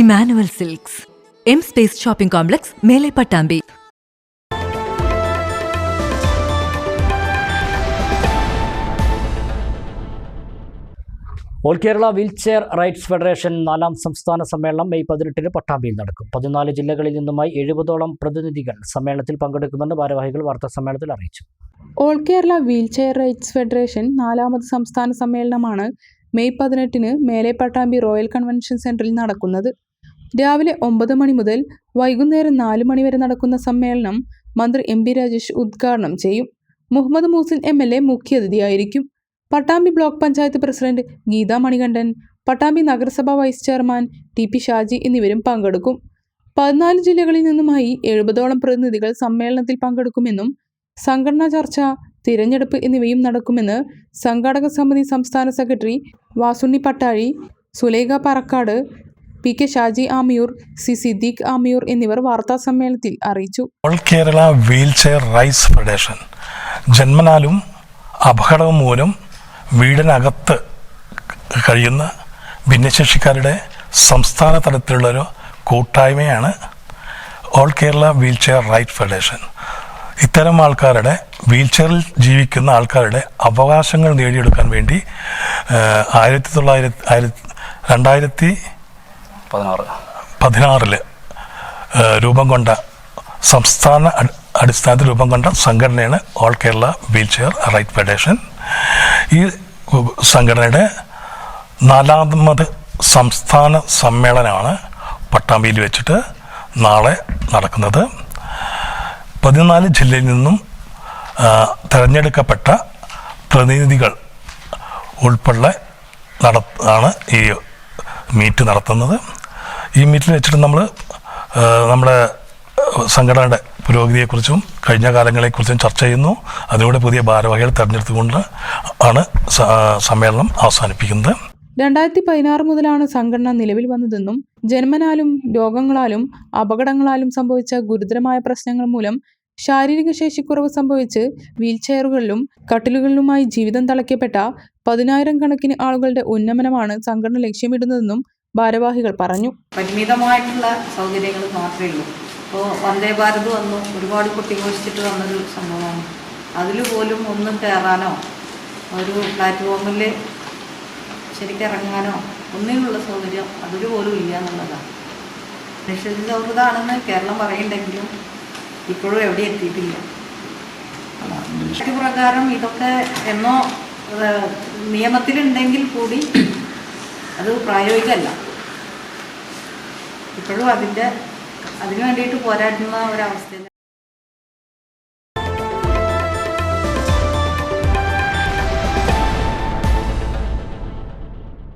Emmanuel silks. M space shopping complex മേലെ Pattambi. All Kerala wheelchair rights federation നാലാം സംസ്ഥാന സമ്മേളനം മെയ് പതിനെട്ടിന് പട്ടാമ്പിയിൽ നടക്കും. പതിനാല് ജില്ലകളിൽ നിന്നുമായി എഴുപതോളം പ്രതിനിധികൾ സമ്മേളനത്തിൽ പങ്കെടുക്കുമെന്ന് ഭാരവാഹികൾ വാർത്താ സമ്മേളനത്തിൽ അറിയിച്ചു. All Kerala wheelchair rights federation നാലാമത് സംസ്ഥാന സമ്മേളനമാണ് മെയ് പതിനെട്ടിന് മേലെ പട്ടാമ്പി റോയൽ കൺവെൻഷൻ സെന്ററിൽ നടക്കുന്നത്. രാവിലെ ഒമ്പത് മണി മുതൽ വൈകുന്നേരം നാല് മണി വരെ നടക്കുന്ന സമ്മേളനം മന്ത്രി എം പി രാജേഷ് ഉദ്ഘാടനം ചെയ്യും. Muhammad Muhsin M L A മുഖ്യാതിഥിയായിരിക്കും Pattambi block panchayat president Geetha Manikandan Pattambi നഗരസഭാ vice chairman T P Shaji എന്നിവരും പങ്കെടുക്കും. പതിനാല് ജില്ലകളിൽ നിന്നുമായി എഴുപതോളം പ്രതിനിധികൾ സമ്മേളനത്തിൽ പങ്കെടുക്കുമെന്നും സംഘടനാ ചർച്ച തിരഞ്ഞെടുപ്പ് എന്നിവയും നടക്കുമെന്ന് സംഘാടക സമിതി സംസ്ഥാന secretary Vasunni Pattazhi Sulekha Parakkad P K Shaji Amiyur C Siddique Amiyur എന്നിവർ വാർത്താ സമ്മേളനത്തിൽ അറിയിച്ചു. All Kerala wheelchair rights federation. ജന്മനാലും അപകടം മൂലം വീടിനകത്ത് കഴിയുന്ന ഭിന്നശേഷിക്കാരുടെ സംസ്ഥാന തലത്തിലുള്ളൊരു കൂട്ടായ്മയാണ് all Kerala wheelchair right federation. ഇത്തരം ആൾക്കാരുടെ വീൽചെയറിൽ ജീവിക്കുന്ന ആൾക്കാരുടെ അവകാശങ്ങൾ നേടിയെടുക്കാൻ വേണ്ടി ആയിരത്തി തൊള്ളായിരത്തി ആയിരത്തി രണ്ടായിരത്തി പതിനാറ്. പതിനാറിൽ രൂപം കൊണ്ട സംസ്ഥാന അടി- അടിസ്ഥാനത്തിൽ രൂപം കൊണ്ട സംഘടനയാണ് all Kerala wheelchair right federation. ഈ സംഘടനയുടെ നാലാമത് സംസ്ഥാന സമ്മേളനമാണ് പട്ടാമ്പിയിൽ വെച്ചിട്ട് നാളെ നടക്കുന്നത്. പതിനാല് ജില്ലയിൽ നിന്നും തിരഞ്ഞെടുക്കപ്പെട്ട പ്രതിനിധികൾ ഉൾപ്പെടെ നട ഈ മീറ്റ് നടത്തുന്നത്. ഈ മീറ്റിൽ വെച്ചിട്ട് നമ്മൾ നമ്മുടെ സംഘടനയുടെ പുരോഗതിയെക്കുറിച്ചും കഴിഞ്ഞ കാലങ്ങളെക്കുറിച്ചും ചർച്ച ചെയ്യുന്നു. അതിലൂടെ പുതിയ ഭാരവാഹികൾ തെരഞ്ഞെടുത്തുകൊണ്ട് ആണ് സമ്മേളനം അവസാനിപ്പിക്കുന്നത്. രണ്ടായിരത്തി പതിനാറ് മുതലാണ് സംഘടന നിലവിൽ വന്നതെന്നും ജന്മനാലും രോഗങ്ങളാലും അപകടങ്ങളാലും സംഭവിച്ച ഗുരുതരമായ പ്രശ്നങ്ങൾ മൂലം ശാരീരിക ശേഷിക്കുറവ് സംഭവിച്ച് വീൽചെയറുകളിലും കട്ടിലുകളിലുമായി ജീവിതം തളയ്ക്കപ്പെട്ട പതിനായിരം കണക്കിന് ആളുകളുടെ ഉന്നമനമാണ് സംഘടന ലക്ഷ്യമിടുന്നതെന്നും ഭാരവാഹികൾ പറഞ്ഞു. പരിമിതമായിട്ടുള്ള സൗകര്യങ്ങൾ മാത്രമേ ഉള്ളൂ. ഇപ്പോൾ വന്ദേ ഭാരത് വന്നു. ഒരുപാട് കൊട്ടിഘോഷിച്ചിട്ട് വന്നൊരു സംഭവമാണ്. അതിൽ പോലും ഒന്നും കയറാനോ ഒരു പ്ലാറ്റ്ഫോമിൽ ശരിക്കും ഇറങ്ങാനോ ഒന്നിനുള്ള സൗകര്യം അതിൽ പോലും ഇല്ല എന്നുള്ളതാണ്. നിഷേധ സൗഹൃദമാണെന്ന് കേരളം പറയുന്നുണ്ടെങ്കിലും ഇപ്പോഴും എവിടെ എത്തിയിട്ടില്ല. പ്രകാരം ഇതൊക്കെ എന്നോ നിയമത്തിലുണ്ടെങ്കിൽ കൂടി അത് പ്രായോഗികമല്ല. ഇപ്പോഴും അതിന്റെ അതിനു വേണ്ടിയിട്ട് പോരാടുന്ന ഒരവസ്ഥയിൽ